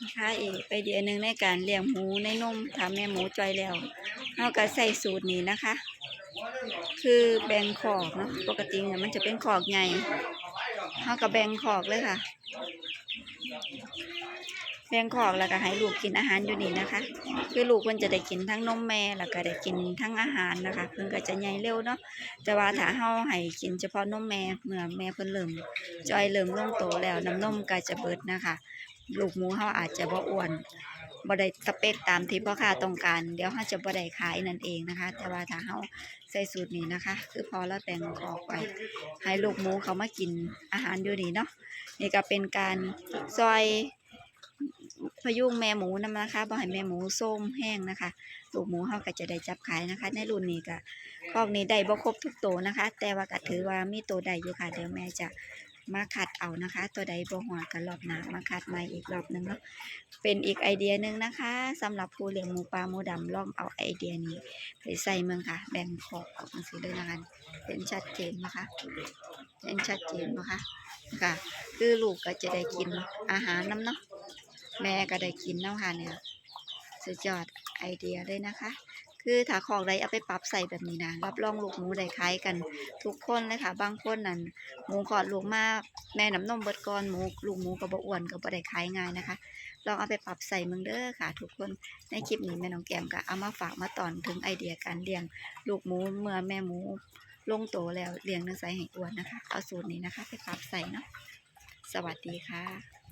นะคะอีกไอเดียหนึ่งในการเลี้ยงหมูในนมทำแม่หมูจอยแล้วเราก็ใส่สูตรนี้นะคะ คือแบ่งขอกเนาะปกติเนี่ยมันจะเป็นขอกใหญ่เราก็แบ่งขอกเลยค่ะ บ่งขอกแล้วก็ให้ลูกกินอาหารอยู่นี่นะคะ คือลูกมันจะได้กินทั้งนมแม่แล้วก็ได้กินทั้งอาหารนะคะ เพิ่นก็จะใหญ่เร็วเนาะแต่ว่าถ้าเฮาให้กินเฉพาะนมแม่เมื่อแม่เพิ่นเริ่มจอยเริ่มลงโตแล้วน้ำนมก็จะเบิดนะคะ ลูกหมูเฮาอาจจะบ่อ้วนบ่ได้สเปคตามที่พ่อค้าต้องการ เดี๋ยวเฮาจะบ่ได้ขายนั่นเองนะคะ แต่ว่าถ้าเฮาใส่สูตรนี้นะคะ คือพอเราแต่งออกไปให้ลูกหมูเขามากินอาหารอยู่นี่เนาะนี่ก็เป็นการซอย พยุงแม่หมูนำนะคะบ่ให้แม่หมูส้มแห้งนะคะลูกหมูเฮาก็จะได้จับขายนะคะ ในรุ่นนี้ก็พอกนี้ได้บ่ครบทุกตัวนะคะ แต่ว่าก็ถือว่ามีตัวใดอยู่ค่ะ เดี๋ยวแม่จะมาคัดเอานะคะ ตัวใดบ่หัวกันรอบหน้ามาคัดใหม่อีกรอบหนึงเนาะเป็นอีกไอเดียหนึ่งนะคะสำหรับผู้เลี้ยงหมูปลาหมูดำลองเอาไอเดียนี้ไปใส่เมืองค่ะ แบ่งขอบออกมาสิเลยนะคะเห็นชัดเจนนะคะเห็นชัดเจนนะคะค่ะ คือลูกก็จะได้กินอาหารน้ำเนาะ แม่ก็ได้กินเนาะค่ะเนี่ยสุดยอดไอเดียเลยนะคะ คือถ้าของใดเอาไปปรับใส่แบบนี้นะรับรองลูกหมูได้คล้ายกัน ทุกคนเลยค่ะ บางคนนั่นหมูขอดลูกมากแม่น้ำนมเบิดก่อนหมูลูกหมูก็บ่อ้วนก็บ่ได้คล้ายง่ายนะคะ ลองเอาไปปรับใส่เมืองเด้อค่ะ ทุกคนในคลิปนี้แม่น้องแก้มก็เอามาฝากมาตอนถึงไอเดียการเลี้ยงลูกหมูเมื่อแม่หมูลงโตแล้วเลี้ยงเนื้อใสให้อ้วนนะคะ เอาสูตรนี้นะคะ ไปปรับใส่เนาะสวัสดีค่ะ